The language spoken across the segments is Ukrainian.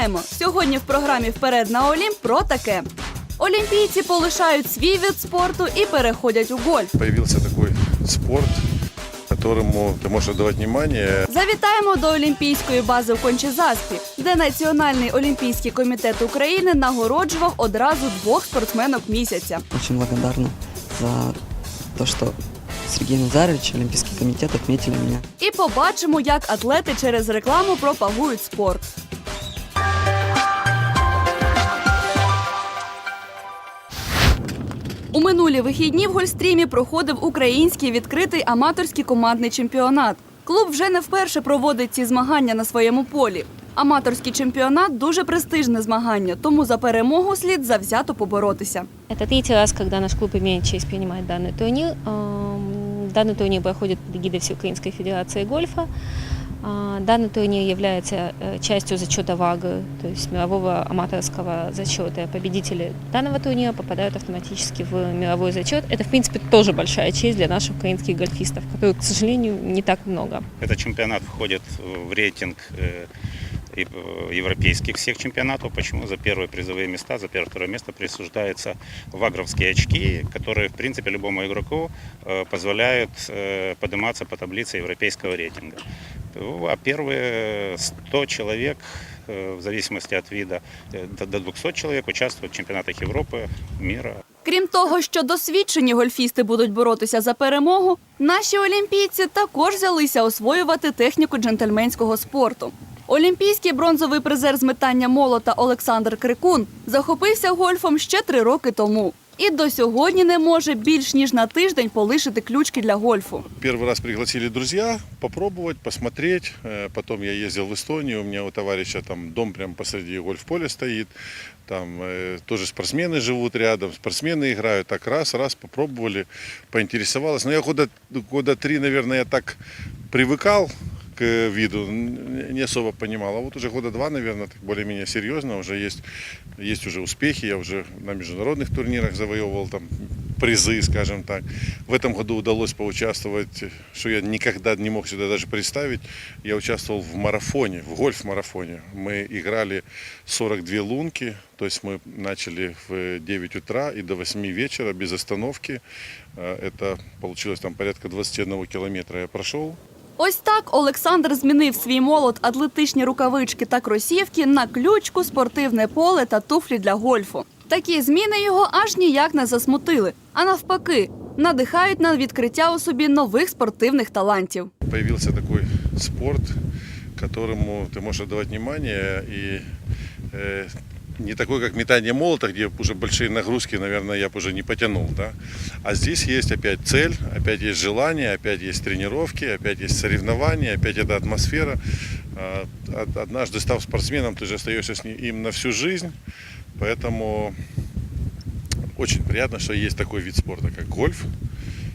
Вітаємо! Сьогодні в програмі Вперед на Олімп про таке. Олімпійці полишають свій вид спорту і переходять у гольф. Появился такой спорт, которому ты можешь отдавать внимание. Завітаємо до Олімпійської бази в Кончезаспі, де Національний олімпійський комітет України нагороджував одразу двох спортсменок місяця. Очень благодарна за то, что Сергей Назарович, Олимпийский комитет отметили меня. І побачимо, як атлети через рекламу пропагують спорт. минулі вихідні в Гольстрімі проходив український відкритий аматорський командний чемпіонат. Клуб вже не вперше проводить ці змагання на своєму полі. Аматорський чемпіонат дуже престижне змагання, тому за перемогу слід завзято поборотися. Это третий раз, когда наш клуб имеет честь принимать данный турнир. Эм, Данный турнир проходит под эгидой Всеукраинской Федерации гольфа. А, Данный турнир является э, частью зачета ВАГР, то есть мирового аматорского зачета. Победители данного турнира попадают автоматически в мировой зачет. Это, в принципе, тоже большая честь для наших украинских гольфистов, которых, к сожалению, не так много. Этот чемпионат входит в рейтинг э, и- э, европейских всех чемпионатов. Почему? За первые призовые места, за первое-второе место присуждаются вагровские очки, которые, в принципе, любому игроку э, позволяют э, подниматься по таблице европейского рейтинга. Ну, А первые 100 человек, э, в зависимости от вида, э, до- до 200 человек участвуют в чемпионатах Европы, мира. Крім того, що досвідчені гольфісти будуть боротися за перемогу, наші олімпійці також взялися освоювати техніку джентльменського спорту. Олімпійський бронзовий призер з метання молота Олександр Крикун захопився гольфом ще три роки тому. І до сьогодні не може більш ніж на тиждень полишити ключки для гольфу. Первый раз пригласили друзья попробовать, посмотреть. Э, Потом я ездил в Эстонию, у меня у товарища там дом прямо посреди гольф-поля стоит. Там э, тоже спортсмены живут рядом, спортсмены играют. Так раз, раз попробовали, поинтересовалась. Но я года, года три, наверное, я так привыкал к Виду, не особо понимал. А вот уже года два, наверное, так более-менее серьезно. Уже есть, есть уже успехи. Я уже на международных турнирах завоевывал там призы, скажем так. В этом году удалось поучаствовать, что я никогда не мог сюда даже представить. Я участвовал в марафоне, в гольф-марафоне. Мы играли 42 лунки, то есть мы начали в 9 утра и до 8 вечера без остановки. Э, Это получилось там порядка 21 километра я прошел. Ось так Олександр змінив свій молот, атлетичні рукавички та кросівки на ключку, спортивне поле та туфлі для гольфу. Такі зміни його аж ніяк не засмутили, а навпаки, надихають на відкриття у собі нових спортивних талантів. Появился такой спорт, которому ты можешь отдавать внимание и э, не такой, как метание молота, где уже большие нагрузки, наверное, я бы уже не потянул, да. А здесь есть опять цель, опять есть желание, опять есть тренировки, опять есть соревнования, опять эта атмосфера. А, од- Однажды став спортсменом, ты же остаешься с ним им на всю жизнь, поэтому очень приятно, что есть такой вид спорта, как гольф,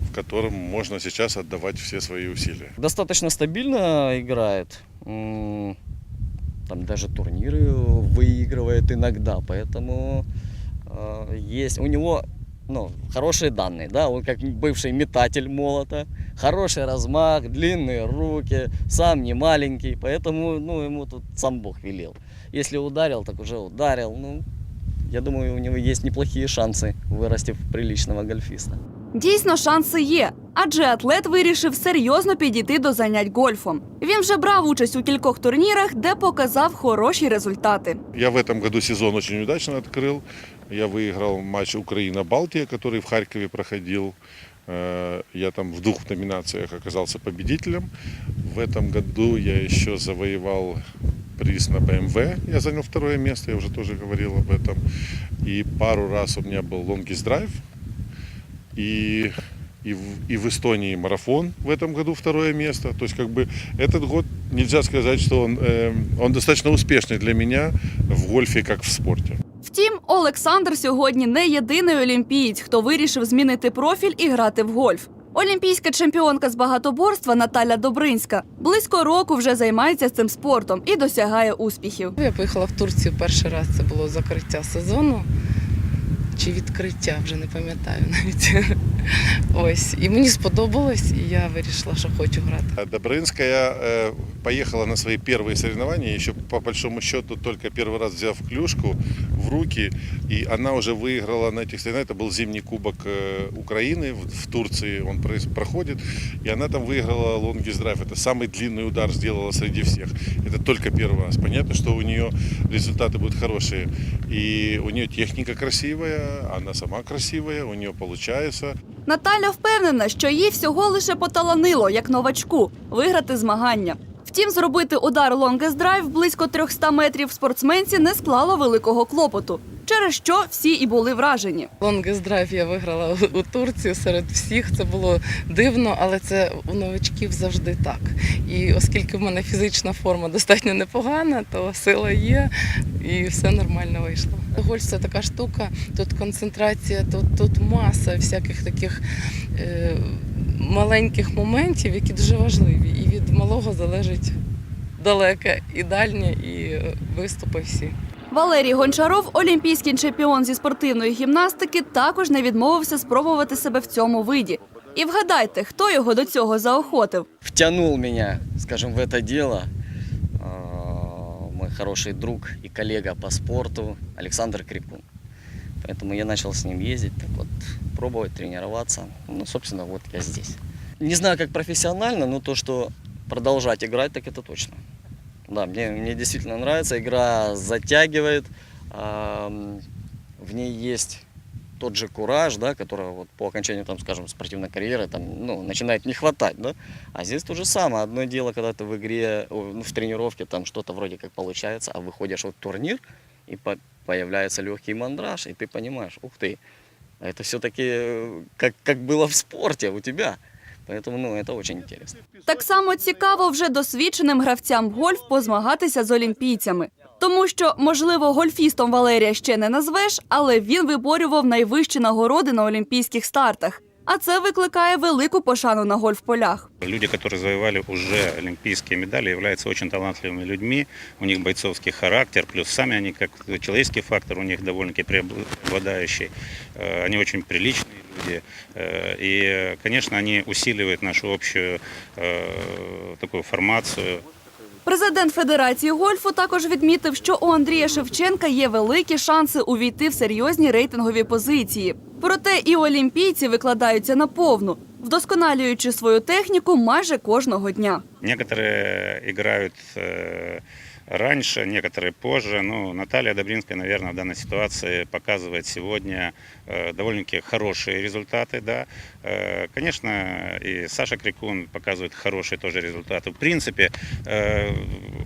в котором можно сейчас отдавать все свои усилия. Достаточно стабильно играет. Там даже турниры выигрывает иногда, поэтому э, есть у него ну, хорошие данные, да, он как бывший метатель молота, хороший размах, длинные руки, сам не маленький, поэтому, ну, ему тут сам Бог велел. Если ударил, так уже ударил, ну, я думаю, у него есть неплохие шансы вырасти в приличного гольфиста. Дійсно, шанси є, адже атлет вирішив серйозно підійти до занять гольфом. Він вже брав участь у кількох турнірах, де показав хороші результати. Я в этом году сезон очень удачно открыл. Я выиграл матч Украина-Балтия, который в Харькове проходил. Э, Я там в двух номинациях оказался победителем. В этом году я еще завоевал приз на BMW. Я занял второе место, я уже тоже говорил об этом. И пару раз у меня был лонгист драйв. И, и, в, и в Эстонии марафон в этом году второе место. То есть как бы этот год нельзя сказать, что он, э, он достаточно успешный для меня в гольфе, как в спорте. Втім, Олександр сьогодні не єдиний олімпієць, хто вирішив змінити профіль і грати в гольф. Олімпійська чемпіонка з багатоборства Наталя Добринська близько року вже займається цим спортом і досягає успіхів. Я поїхала в Турцію перший раз. Це було закриття сезону. чи відкриття, вже не пам'ятаю навіть. Ось. І мені сподобалось, і я вирішила, що хочу грати. А Добрынская э, поехала на свои первые соревнования, еще по большому счету только первый раз взяв клюшку в руки, и она уже выиграла на этих соревнованиях, это был зимний кубок э, Украины в, в Турции, он проис- проходит, и она там выиграла лонгист драйв, это самый длинный удар сделала среди всех, это только первый раз, понятно, что у нее результаты будут хорошие, и у нее техника красивая, она сама красивая, у нее получается, Наталя впевнена, що їй всього лише поталанило, як новачку, виграти змагання. Втім, зробити удар Longest Drive близько 300 метрів спортсменці не склало великого клопоту, через що всі і були вражені. Longest Drive я виграла у- Турцію серед всіх. Це було дивно, але це у новачків завжди так. І оскільки в мене фізична форма достатньо непогана, то сила є і все нормально вийшло. Гольф це така штука, тут концентрація, тут, тут маса всяких таких е, маленьких моментів, які дуже важливі. І від малого залежить далеке і дальнє, і е, виступи всі. Валерій Гончаров, олімпійський чемпіон зі спортивної гімнастики, також не відмовився спробувати себе в цьому виді. І вгадайте, хто його до цього заохотив. Втянул меня, скажем, в это дело а, мой хороший друг и коллега по спорту Александр Крикун. Поэтому я начал с ним ездить, так вот, пробовать, тренироваться. Ну, собственно, вот я здесь. Не знаю, как профессионально, но то, что продолжать играть, так это точно. Да, мне, мне действительно нравится, игра затягивает, в ней есть тот же кураж, да, которого вот по окончанию, там, скажем, спортивной карьеры там, ну, начинает не хватать, да, а здесь то же самое. Одно дело, когда ты в игре, ну, в тренировке там что-то вроде как получается, а выходишь в турнир, и по- появляется легкий мандраж, и ты понимаешь, ух ты, это все-таки как, как было в спорте у тебя. Поэтому, ну, это очень интересно. Так само цікаво вже досвідченим гравцям в гольф позмагатися з олімпійцями. Тому що, можливо, гольфістом Валерія ще не назвеш, але він виборював найвищі нагороди на олімпійських стартах. А це викликає велику пошану на гольф-полях. Люди, которые завоевали уже олимпийские медали, являются очень талантливыми людьми. У них бойцовский характер, плюс сами они, как человеческий фактор, у них довольно-таки преобладающий. Э, Они очень приличные люди. Э, И, конечно, они усиливают нашу общую э, такую формацию. Президент Федерації гольфу також відмітив, що у Андрія Шевченка є великі шанси увійти в серйозні рейтингові позиції. Проте і олімпійці викладаються наповну, вдосконалюючи свою техніку майже кожного дня. Некоторі грають э, раньше, некоторые позже. Ну, Наталья Добринская, наверное, в данной ситуации показывает сегодня э, довольно-таки хорошие результаты. Да. Э, Конечно, и Саша Крикун показывает хорошие тоже результаты. В принципе, э,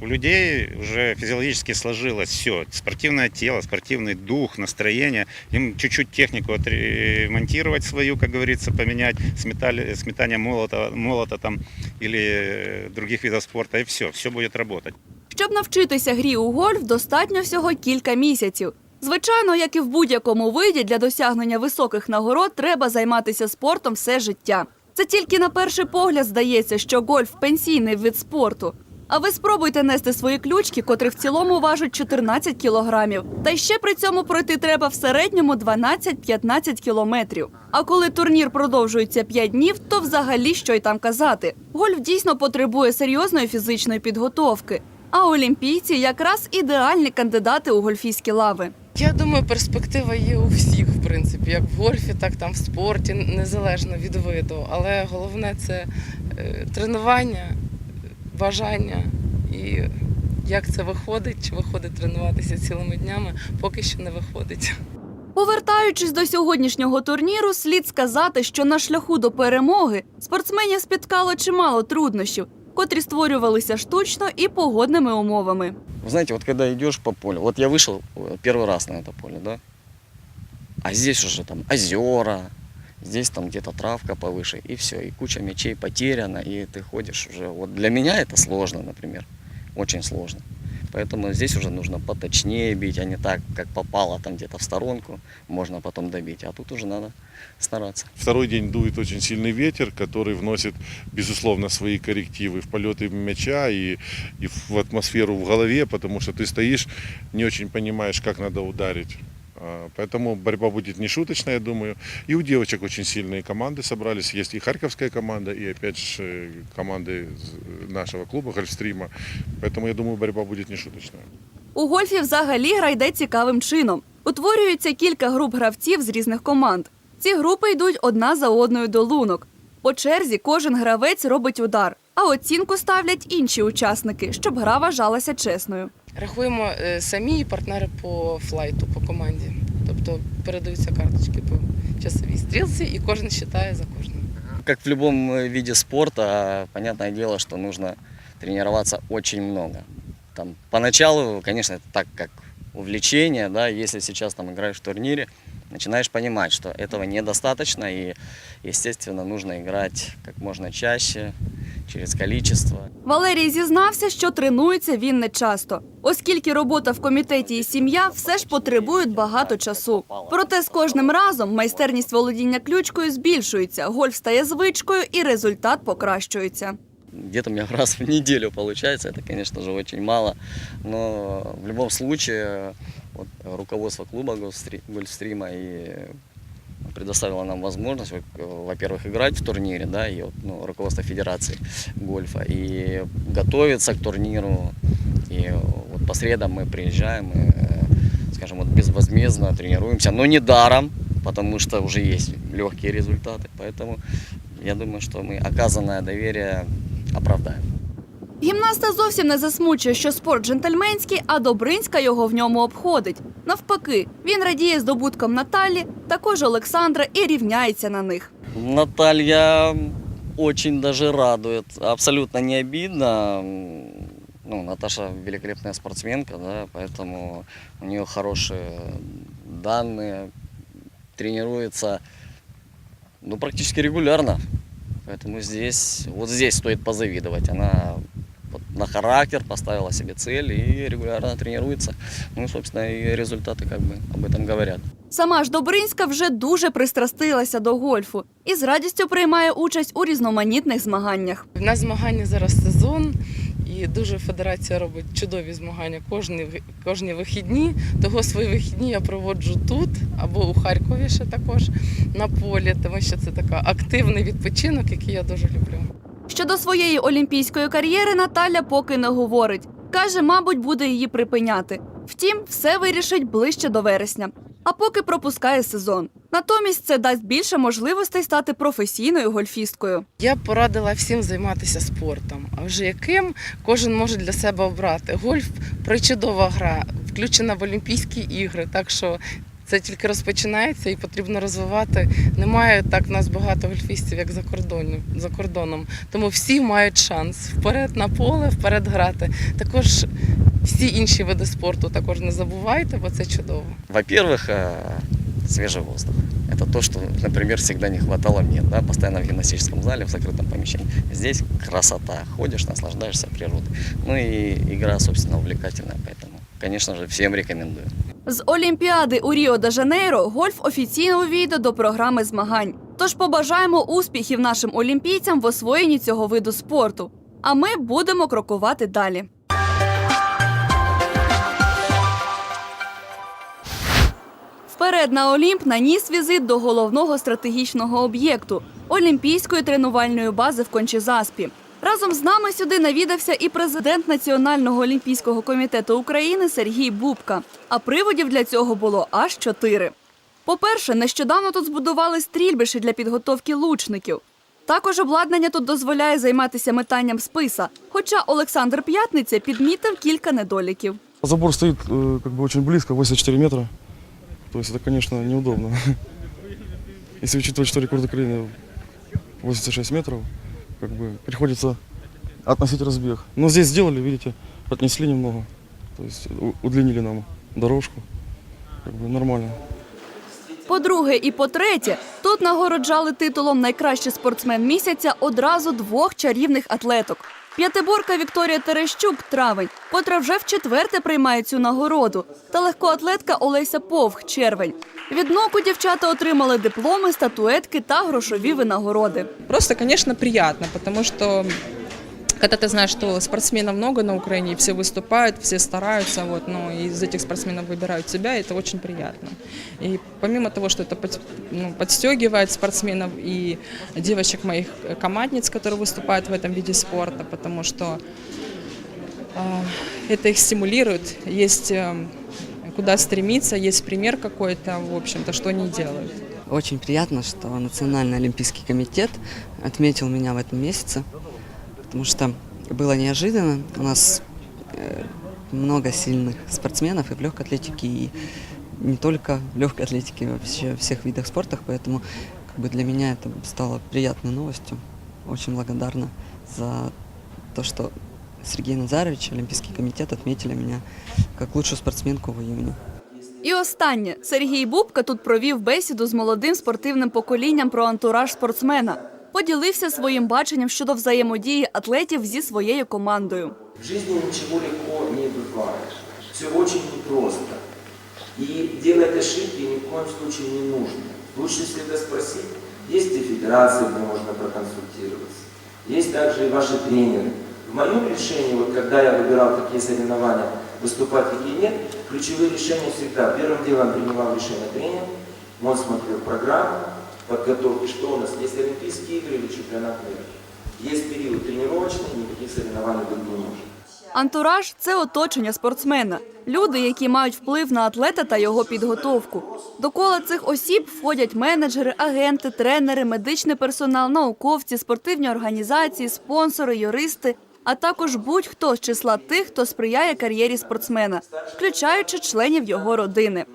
у людей уже физиологически сложилось все. Спортивное тело, спортивный дух, настроение. Им чуть-чуть технику отремонтировать свою, как говорится, поменять, сметали, сметание молота, молота там, или других видов спорта, и все, все будет работать. Щоб навчитися грі у гольф, достатньо всього кілька місяців. Звичайно, як і в будь-якому виді, для досягнення високих нагород треба займатися спортом все життя. Це тільки на перший погляд здається, що гольф пенсійний вид спорту. А ви спробуйте нести свої ключки, котрі в цілому важать 14 кілограмів. Та й ще при цьому пройти треба в середньому 12-15 кілометрів. А коли турнір продовжується 5 днів, то взагалі що й там казати. Гольф дійсно потребує серйозної фізичної підготовки. А олімпійці якраз ідеальні кандидати у гольфійські лави. Я думаю, перспектива є у всіх, в принципі, як в гольфі, так там в спорті, незалежно від виду. Але головне це е, тренування, бажання і як це виходить, чи виходить тренуватися цілими днями, поки що не виходить. Повертаючись до сьогоднішнього турніру, слід сказати, що на шляху до перемоги спортсменів спіткало чимало труднощів, котрі створювалися штучно і погодними умовами. Вы знаете, вот когда идешь по полю, вот я вышел э, первый раз на это поле, да, а здесь уже там озера, здесь там где-то травка повыше, и все, и куча мячей потеряна, и ты ходишь уже. Вот для меня это сложно, например, очень сложно. Поэтому здесь уже нужно поточнее бить, а не так, как попало там где-то в сторонку, можно потом добить. А тут уже надо стараться. Второй день дует очень сильный ветер, который вносит, безусловно, свои коррективы в полеты мяча и, и в атмосферу в голове, потому что ты стоишь, не очень понимаешь, как надо ударить. А, Поэтому борьба будет нешуточная, я думаю. И у девочек очень сильные команды собрались. Есть и харьковская команда, и опять же э, команды из нашего клуба Гольфстрима. Поэтому я думаю, борьба будет нешуточная. У гольфі взагалі гра йде цікавим чином. Утворюється кілька груп гравців з різних команд. Ці групи йдуть одна за одною до лунок. По черзі кожен гравець робить удар, а оцінку ставлять інші учасники, щоб гра вважалася чесною. Рахуємо е, самі і партнери по флайту, по команді. Тобто передаються карточки по часовій стрілці, і кожен вважає за кожним. Как в любом э, виде спорта, понятное дело, что нужно тренироваться очень много. Там, поначалу, конечно, так как увлечение, да, если сейчас там играешь в турнире, начинаешь понимать, что этого недостаточно, и, естественно, нужно играть как можно чаще, через количество. Валерій зізнався, що тренується він не часто, оскільки робота в комітеті і сім'я все ж потребують багато часу. Проте з кожним разом майстерність володіння ключкою збільшується, гольф стає звичкою і результат покращується. Где-то у меня раз в неделю получается, это, конечно же, очень мало, но в любом случае вот, руководство клуба Гольфстри- Гольфстрима и предоставило нам возможность, во- во-первых, играть в турнире, да, и ну, руководство Федерации гольфа, и готовиться к турниру, и вот по средам мы приезжаем, и, э, скажем, вот безвозмездно тренируемся, но не даром, потому что уже есть легкие результаты, поэтому я думаю, что мы оказанное доверие оправдаем. Гімнаста зовсім не засмучує, що спорт джентльменський, а Добринська його в ньому обходить. Навпаки, він радіє здобуткам Наталі, також Олександра і рівняється на них. Наталья очень даже радует, абсолютно не обидно. Ну, Наташа великолепная спортсменка, да, поэтому у нее хорошие данные, тренируется ну, практически регулярно. Поэтому здесь, вот здесь стоит позавидовать. Она вот на характер поставила себе цель и регулярно тренируется. Ну, и, собственно, и результаты как бы об этом говорят. Сама ж Добринська вже дуже пристрастилася до гольфу і з радістю приймає участь у різноманітних змаганнях. У нас змагання зараз сезон, і дуже федерація робить чудові змагання кожні, кожні вихідні. Того свої вихідні я проводжу тут або у Харкові ще також на полі, тому що це така активний відпочинок, який я дуже люблю. Щодо своєї олімпійської кар'єри Наталя поки не говорить. Каже, мабуть, буде її припиняти. Втім, все вирішить ближче до вересня. А поки пропускає сезон. Натомість це дасть більше можливостей стати професійною гольфісткою. Я порадила всім займатися спортом. А вже яким кожен може для себе обрати. Гольф причудова гра, включена в Олімпійські ігри. Так що це тільки розпочинається і потрібно розвивати. Немає так нас багато гольфістів, як за кордоном. За кордоном. Тому всі мають шанс вперед на поле, вперед грати. Також всі інші види спорту також не забувайте, бо це чудово. Во-первых, э, свежий воздух. Это то, что, например, всегда не хватало мне, да, постоянно в гимнастическом зале, в закрытом помещении. Здесь красота, ходишь, наслаждаешься природой. Ну и игра, собственно, увлекательная, поэтому, конечно же, всем рекомендую. З Олімпіади у Ріо де Жанейро гольф офіційно увійде до програми змагань. Тож побажаємо успіхів нашим олімпійцям в освоєнні цього виду спорту. А ми будемо крокувати далі. Вперед на Олімп наніс візит до головного стратегічного об'єкту Олімпійської тренувальної бази в Кончезаспі. Разом з нами сюди навідався і президент Національного олімпійського комітету України Сергій Бубка. А приводів для цього було аж чотири. По-перше, нещодавно тут збудували стрільбище для підготовки лучників. Також обладнання тут дозволяє займатися метанням списа. Хоча Олександр П'ятниця підмітив кілька недоліків. Забор как бы очень близко, 84 метра. То есть это, конечно, неудобно. Если учитывать, что рекорд Украины 86 метров, как бы приходится относить разбег. Но здесь сделали, видите, отнесли немного. То есть у- удлинили нам дорожку. Как бы нормально. По-друге, і по-третє, тут нагороджали титулом найкращий спортсмен місяця одразу двох чарівних атлеток. П'ятиборка Вікторія Терещук травень, котра вже вчетверте приймає цю нагороду, та легкоатлетка Олеся Повх червень. Від НОКу дівчата отримали дипломи, статуетки та грошові винагороди. Просто, звісно, приятно, тому что когда ты знаешь, что спортсменов много на Украине, и все выступают, все стараются, вот, ну, и из этих спортсменов выбирают тебя, это очень приятно. И помимо того, что это под- ну, подстегивает спортсменов и девочек моих э, командниц, которые выступают в этом виде спорта, потому что а, это их стимулирует, есть э, куда стремиться, есть пример какой-то, в общем-то, что они делают. Очень приятно, что Национальный олимпийский комитет отметил меня в этом месяце, потому что было неожиданно. У нас э, много сильных спортсменов и в легкой атлетике, и не только в легкой атлетике, вообще во всех видах спорта, поэтому как бы для меня это стало приятной новостью. Очень благодарна за то, что Сергей Назарович, Олимпийский комитет отметили меня как лучшую спортсменку в июне. І останнє Сергій Бубка тут провів бесіду з молодим спортивним поколінням про антураж спортсмена. Поділився своїм баченням щодо взаємодії атлетів зі своєю командою. В жизни ничего легко не бывает. Все очень непросто. И делать ошибки ни в коем случае не нужно. Лучше всегда спросить, есть ли федерации, где можно проконсультироваться. Есть также и ваши тренеры. В моем решении, вот когда я выбирал такие соревнования, выступать или нет, ключевые решения всегда. Первым делом принимал решение тренер, он смотрел программу подготовки, что у нас есть Олимпийские игры или чемпионат мира. Есть период тренировочный, никаких соревнований быть не может. Антураж це оточення спортсмена, люди, які мають вплив на атлета та його підготовку. До кола цих осіб входять менеджери, агенти, тренери, медичний персонал, науковці, спортивні організації, спонсори, юристи, а також будь-хто з числа тих, хто сприяє кар'єрі спортсмена, включаючи членів його родини.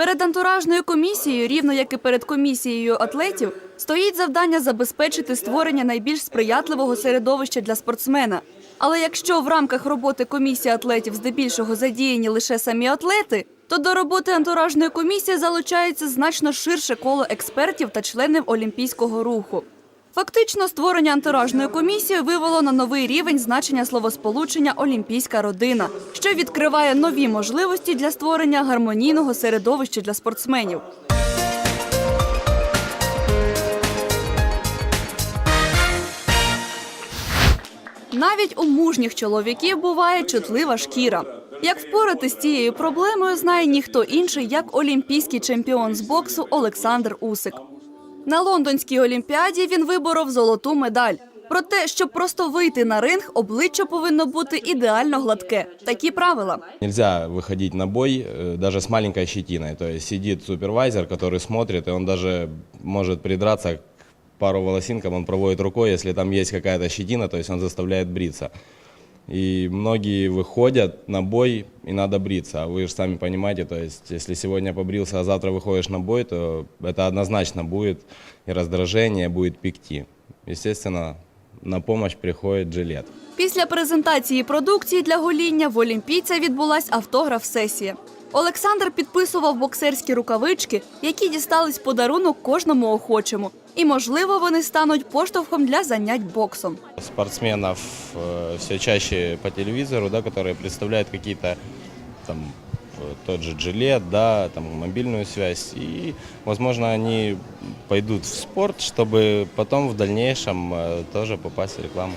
Перед антуражною комісією, рівно як і перед комісією атлетів, стоїть завдання забезпечити створення найбільш сприятливого середовища для спортсмена. Але якщо в рамках роботи комісії атлетів здебільшого задіяні лише самі атлети, то до роботи антуражної комісії залучається значно ширше коло експертів та членів олімпійського руху. Фактично, створення антуражної комісії вивело на новий рівень значення словосполучення Олімпійська родина, що відкриває нові можливості для створення гармонійного середовища для спортсменів. Навіть у мужніх чоловіків буває чутлива шкіра. Як впоратись з цією проблемою, знає ніхто інший, як олімпійський чемпіон з боксу Олександр Усик. На лондонській олімпіаді він виборов золоту медаль. Про те, щоб просто вийти на ринг, обличчя повинно бути ідеально гладке. Такі правила. Нельзя выходить на бой э, даже с маленькой щетиной. То есть сидит супервайзер, который смотрит, и он даже может придраться к пару волосинкам, он проводит рукой, если там есть какая-то щетина, то есть он заставляет бриться. И многие выходят на бой, и надо бриться. А вы же сами понимаете, то есть если сегодня побрился, а завтра выходишь на бой, то это однозначно будет и раздражение, будет пикти. Естественно, на помощь приходит жилет. Після презентації продукції для гоління в олімпійця відбулась автограф-сесія. Олександр підписував боксерські рукавички, які дістались в подарунок кожному охочому. І, можливо, вони стануть поштовхом для занять боксом. спортсменов все чаще по телевизору, да, которые представляют какие-то там э, тот же жилет, да, там мобильную связь, и, возможно, они пойдут в спорт, чтобы потом в дальнейшем э, тоже попасть в рекламу.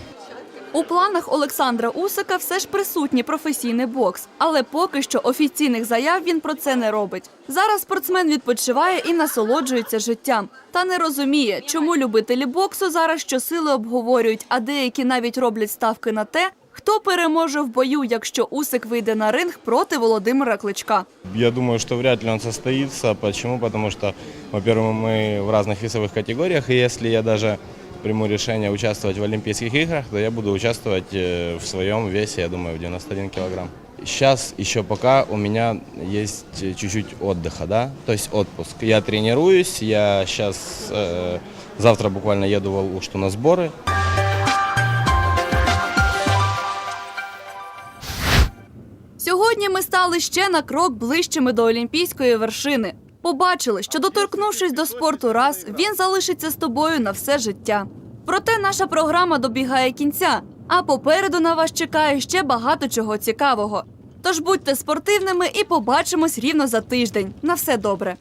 У планах Олександра Усика все ж присутній професійний бокс, але поки що офіційних заяв він про це не робить. Зараз спортсмен відпочиває і насолоджується життям. Та не розуміє, чому любителі боксу зараз щосили обговорюють, а деякі навіть роблять ставки на те, хто переможе в бою, якщо Усик вийде на ринг проти Володимира Кличка. Я думаю, что вряд ли он состоится. Почему? Потому что, во-первых, мы в разных весовых категориях, и если я даже приму решение участвовать в Олимпийских играх, то я буду участвовать э, в своем весе, я думаю, в 91 килограмм. Сейчас еще пока у меня есть э, чуть-чуть отдыха, да, то есть отпуск. Я тренируюсь, я сейчас, э, завтра буквально еду в Алушту на сборы. Сьогодні ми стали ще на крок ближчими до олімпійської вершини. Побачили, що доторкнувшись до спорту раз, він залишиться з тобою на все життя. Проте наша програма добігає кінця, а попереду на вас чекає ще багато чого цікавого. Тож будьте спортивними і побачимось рівно за тиждень. На все добре.